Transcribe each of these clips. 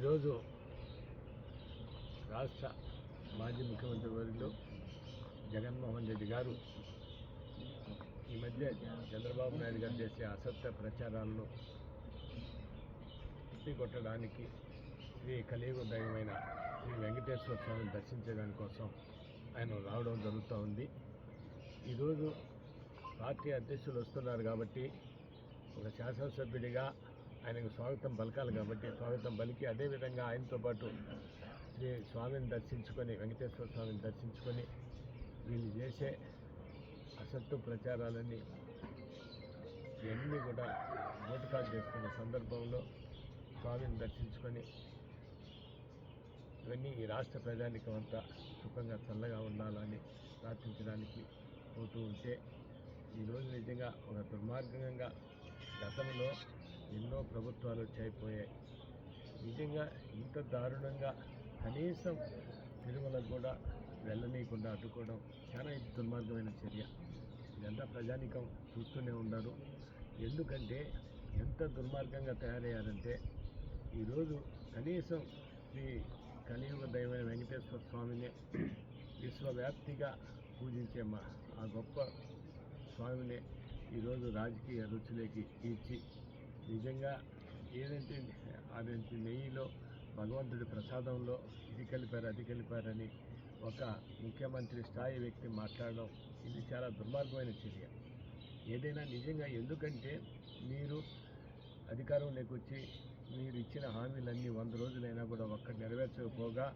ఈరోజు రాష్ట్ర మాజీ ముఖ్యమంత్రి వారిలో జగన్మోహన్ రెడ్డి గారు ఈ మధ్య చంద్రబాబు నాయుడు గారు చేసే అసత్య ప్రచారాలను కొట్టడానికి శ్రీ కలియుగ దైవమైన శ్రీ వెంకటేశ్వర స్వామిని దర్శించడానికి కోసం ఆయన రావడం జరుగుతూ ఉంది. ఈరోజు పార్టీ అధ్యక్షులు వస్తున్నారు కాబట్టి ఒక శాసనసభ్యుడిగా ఆయనకు స్వాగతం పలకాలి కాబట్టి స్వాగతం పలికి. అదేవిధంగా ఆయనతో పాటు శ్రీ స్వామిని దర్శించుకొని వెంకటేశ్వర స్వామిని దర్శించుకొని వీళ్ళు చేసే అసత్తు ప్రచారాలన్నీ ఇవన్నీ కూడా బోటకాలు చేసుకున్న సందర్భంలో స్వామిని దర్శించుకొని ఇవన్నీ ఈ రాష్ట్ర ప్రజానికం అంతా సుఖంగా చల్లగా ఉండాలని ప్రార్థించడానికి పోతూ ఉంటే ఈరోజు నిజంగా ఒక దుర్మార్గంగా గతంలో ఎన్నో ప్రభుత్వాలు వచ్చాయిపోయాయి నిజంగా ఇంత దారుణంగా కనీసం తిరుమలకు కూడా వెళ్ళనీయకుండా అడ్డుకోవడం చాలా దుర్మార్గమైన చర్య. ఇదంతా ప్రజానికం చూస్తూనే ఉన్నారు. ఎందుకంటే ఎంత దుర్మార్గంగా తయారయ్యారంటే ఈరోజు కనీసం శ్రీ కలియుగ దైవమైన వెంకటేశ్వర స్వామిని విశ్వవ్యాప్తిగా పూజించే మా ఆ గొప్ప స్వామిని ఈరోజు రాజకీయ రుచులకి తీర్చి నిజంగా ఏదంటే అదంటే నెయ్యిలో భగవంతుడి ప్రసాదంలో ఇది కలిపారు అది కలిపారని ఒక ముఖ్యమంత్రి స్థాయి వ్యక్తి మాట్లాడడం ఇది చాలా దుర్మార్గమైన చర్య. ఏదైనా నిజంగా ఎందుకంటే మీరు అధికారంలోకి వచ్చి మీరు ఇచ్చిన హామీలన్నీ వంద రోజులైనా కూడా ఒక్కటి నెరవేర్చకపోగా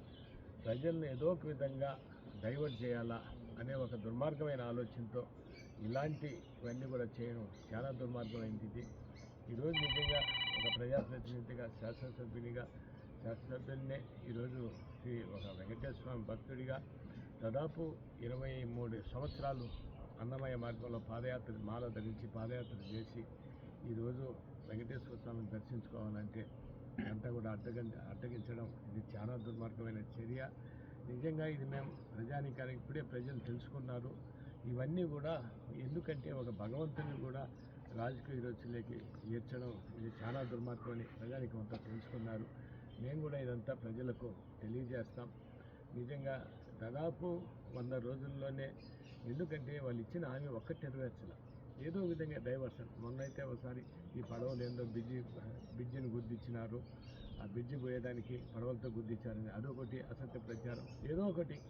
ప్రజలను ఏదో ఒక విధంగా డైవర్ట్ చేయాలా అనే ఒక దుర్మార్గమైన ఆలోచనతో ఇలాంటివన్నీ కూడా చేయడం చాలా దుర్మార్గమైంది ఇది. ఈరోజు నిజంగా ఒక ప్రజాప్రతినిధిగా శాసనసభ్యునిగా శాసనసభ్యులనే ఈరోజు శ్రీ ఒక వెంకటేశ్వర స్వామి భక్తుడిగా దాదాపు ఇరవై మూడు సంవత్సరాలు అన్నమయ్య మార్గంలో పాదయాత్ర మాల ధరించి పాదయాత్ర చేసి ఈరోజు వెంకటేశ్వర స్వామిని దర్శించుకోవాలంటే అంతా కూడా అడ్డగం అడ్డగించడం ఇది చాలా దుర్మార్గమైన చర్య. నిజంగా ఇది మేము ప్రజానికానికి ఇప్పుడే ప్రజలు తెలుసుకున్నారు. ఇవన్నీ కూడా ఎందుకంటే ఒక భగవంతుని కూడా రాజకీయ విరోధులకి చేర్చడం ఇది చాలా దుర్మార్గమని ప్రజానికి అంతా తెలుసుకున్నారు. మేము కూడా ఇదంతా ప్రజలకు తెలియజేస్తాం. నిజంగా దాదాపు వంద రోజుల్లోనే ఎందుకంటే వాళ్ళు ఇచ్చిన హామీ ఒక్కటి నెరవేర్చలే. ఏదో విధంగా డైవర్షన్. మొన్నైతే ఒకసారి ఈ పడవలు ఏందో బ్రిడ్జి బ్రిడ్జిని గుద్దిచ్చినారు ఆ బ్రిడ్జి పోయేదానికి పడవలతో గుద్దిచ్చారని అదొకటి అసత్య ప్రచారం. ఏదో ఒకటి.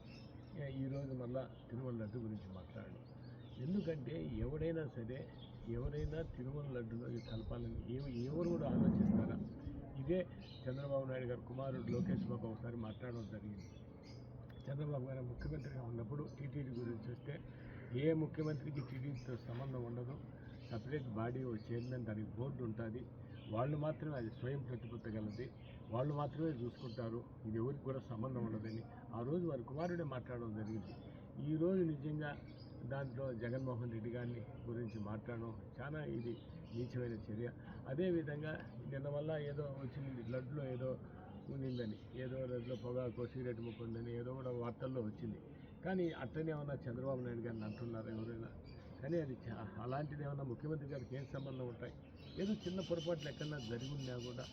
ఈరోజు మళ్ళా తిరుమల లడ్డు గురించి మాట్లాడడం. ఎందుకంటే ఎవడైనా సరే ఎవరైనా తిరుమల లడ్డులో ఇది కలపాలని ఏ ఎవరు కూడా ఆలోచిస్తారా ఇదే చంద్రబాబు నాయుడు గారు కుమారుడు లోకేష్ బాబు ఒకసారి మాట్లాడడం జరిగింది. చంద్రబాబు గారు ముఖ్యమంత్రిగా ఉన్నప్పుడు టీటీడీ గురించి వస్తే ఏ ముఖ్యమంత్రికి టీటీడీతో సంబంధం ఉండదు. సపరేట్ బాడీ ఓ చైర్మన్ దానికి బోర్డు ఉంటుంది. వాళ్ళు మాత్రమే అది స్వయం ప్రతిపత్తగలది. వాళ్ళు మాత్రమే చూసుకుంటారు. ఇది ఎవరికి కూడా సంబంధం ఉండదని. ఆ రోజు వారి కుమారుడే మాట్లాడడం జరిగింది. ఈరోజు నిజంగా దాంట్లో జగన్మోహన్ రెడ్డి గారిని గురించి మాట్లాడడం చాలా ఇది నీచమైన చర్య. అదేవిధంగా నిన్న వల్ల ఏదో వచ్చింది బ్లడ్లో ఏదో ఉండిందని ఏదో రోజులో పొగాకు సిగరెట్ ముక్కుందని ఏదో కూడా వార్తల్లో వచ్చింది. కానీ అట్లనే ఏమన్నా చంద్రబాబు నాయుడు గారిని అంటున్నారు ఎవరైనా? కానీ అది చా- అలాంటిది ఏమన్నా ముఖ్యమంత్రి గారికి ఏం సంబంధం ఉంటాయి? ఏదో చిన్న పొరపాట్లు ఎక్కడన్నా జరిగి ఉన్నా కూడా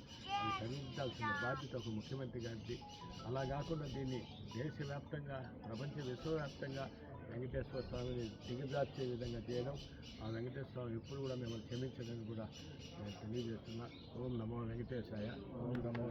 అది సరిదిద్దాల్సిన బాధ్యత ఒక ముఖ్యమంత్రి గారిది. అలా కాకుండా దీన్ని దేశవ్యాప్తంగా ప్రపంచ విశ్వవ్యాప్తంగా వెంకటేశ్వర స్వామిని దిగజార్చే విధంగా చేయడం ఆ వెంకటేశ్వర స్వామి ఎప్పుడు కూడా మిమ్మల్ని క్షమించదని కూడా నేను తెలియజేస్తున్నా. ఓం నమో వెంకటేశాయ. ఓం నమో